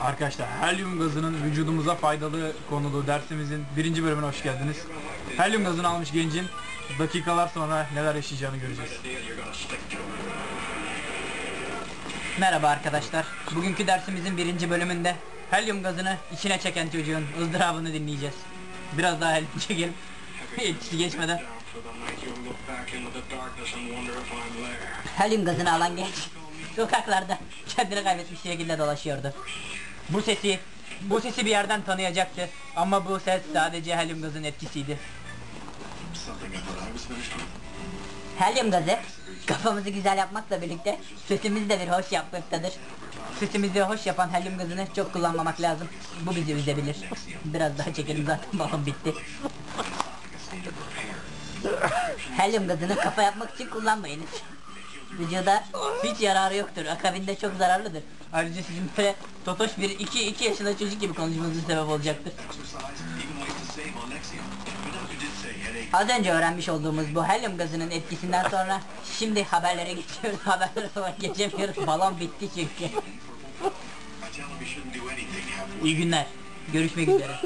Arkadaşlar helyum gazının vücudumuza faydalı konulu dersimizin birinci bölümüne hoş geldiniz. Helyum gazını almış gencin dakikalar sonra neler yaşayacağını göreceğiz. Merhaba arkadaşlar. Bugünkü dersimizin birinci bölümünde helyum gazını içine çeken çocuğun ızdırabını dinleyeceğiz. Biraz daha helyum çekelim. Hiç geçmeden. Helyum gazını alan genç sokaklarda kendini kaybetmiş şekilde dolaşıyordu. Bu sesi, bu sesi bir yerden tanıyacaktı. Ama bu ses sadece helyum gazının etkisiydi. Helyum gazı kafamızı güzel yapmakla birlikte sütümüzü de bir hoş yapmaktadır. Sesimizi hoş yapan helyum gazını çok kullanmamak lazım. Bu bizi üzebilir. Biraz daha çekelim zaten balon bitti. Helyum gazını kafa yapmak için kullanmayın. Vücuda hiç yararı yoktur. Akabinde çok zararlıdır. Ayrıca sizin böyle totoş bir 2 2 yaşında çocuk gibi konuşmanızın sebep olacaktır. Az önce öğrenmiş olduğumuz bu helyum gazının etkisinden sonra şimdi haberlere geçiyoruz. Haberlere falan geçemiyoruz. Balon bitti çünkü. İyi günler. Görüşmek üzere.